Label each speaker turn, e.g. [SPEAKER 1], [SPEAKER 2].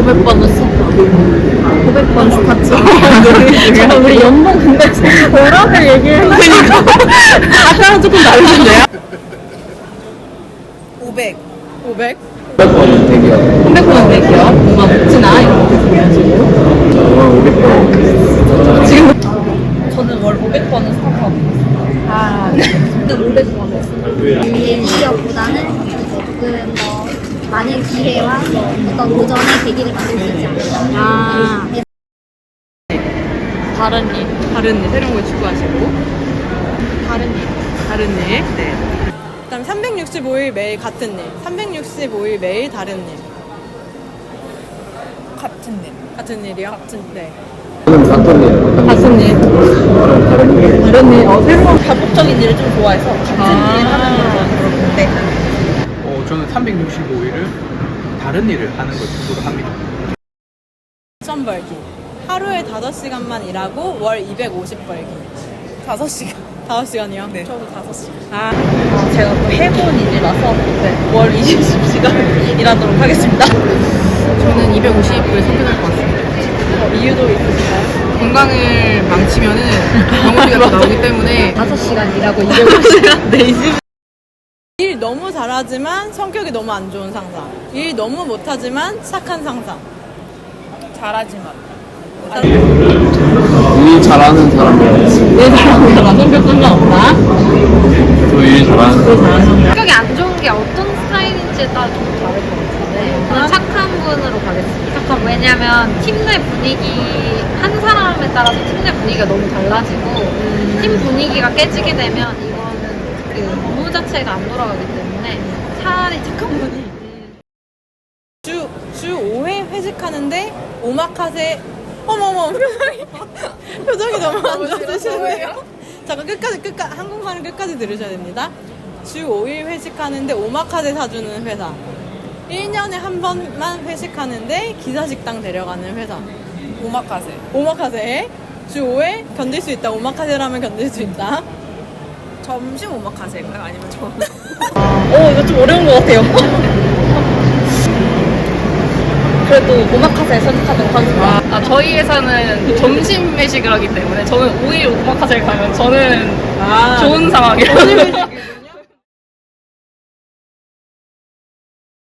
[SPEAKER 1] 900번은 스타트. 900번 스타트. 우리 연봉 근데 뭐라고 얘기해? 그니까. 아까랑 조금 다르신데요?
[SPEAKER 2] 500. 500?
[SPEAKER 3] 500번은 대기업.
[SPEAKER 1] 300번은 내기요. 뭔가 복지나 이런 거 중요하시고.
[SPEAKER 3] 저는 500번.
[SPEAKER 1] 지금
[SPEAKER 2] 저는 월 500번은 스타트하고 있어요.
[SPEAKER 1] 아, 500번 했어요.
[SPEAKER 4] 일 기업보다는 조금 더 많은 기회와 어떤 도전의 계기를 만들 수 있지 않을까.
[SPEAKER 1] 아. 다른 일. 다른 일. 새로운 걸 추구하시고. 다른 일. 다른 일. 네.
[SPEAKER 2] 그다음 365일 매일 같은 일. 365일 매일 다른 일. 같은 일. 같은 일이요? 같은 네.
[SPEAKER 3] 저는 같은 일.
[SPEAKER 1] 같은 일.
[SPEAKER 3] 다른 일.
[SPEAKER 1] 다른 일. 어, 새로운
[SPEAKER 2] 반복적인 일을 좀 좋아해서 같은
[SPEAKER 1] 아.
[SPEAKER 2] 일 하는
[SPEAKER 5] 어, 저는 365일을 다른 일을 하는 걸 주로 합니다.
[SPEAKER 2] 천 벌기. 하루에 5시간만 일하고 월 250 벌기. 5시간. 5시간이요? 네. 저도 5시간.
[SPEAKER 1] 아,
[SPEAKER 2] 제가 또 해본 일이라서 네. 월 20시간 일하도록 하겠습니다.
[SPEAKER 1] 저는 250을 선택할 것 같습니다.
[SPEAKER 2] 어, 이유도 있으신가요?
[SPEAKER 1] 건강을 망치면은 병원비가 더 나오기 때문에 5시간 일하고 250시간.
[SPEAKER 2] 네, 20. 일 너무 잘하지만 성격이 너무 안 좋은 상사. 일 너무 못하지만 착한 상사. 잘하지만.
[SPEAKER 3] 일 잘하는 사람들.
[SPEAKER 1] 내 사람과 성격 상관없다.
[SPEAKER 3] 저일 잘하는 사람.
[SPEAKER 6] 성격이 안 좋은 게 어떤 스타일인지에 따라 좀 다를 것 같은데 저는 착한 분으로 가겠습니다. 착한 왜냐면 팀 내 분위기 한 사람에 따라서 팀 내 분위기가 너무 달라지고 팀 분위기가 깨지게 되면 이거는 그 자체가 안 돌아가기 때문에 차라리 착한 분이
[SPEAKER 2] 주, 주 5회 회식하는데 오마카세 어머머 표정이 표정이 너무 안 좋으시네요. 잠깐 끝까지 끝까지 한국말은 끝까지 들으셔야 됩니다. 주 5일 회식하는데 오마카세 사주는 회사. 1년에 한 번만 회식하는데 기사식당 데려가는 회사. 오마카세. 오마카세. 주 5회 견딜 수 있다. 오마카세라면 견딜 수 있다 점심 오마카세인가요? 아니면 저 어, 이거 좀 어려운 것 같아요
[SPEAKER 1] 그래도 오마카세 선택하도록 하겠습니다.
[SPEAKER 6] 아, 저희 회사는 점심 회식을 하기 때문에 저는 5일 오마카세를 가면 저는
[SPEAKER 2] 아.
[SPEAKER 6] 좋은 상황이에요.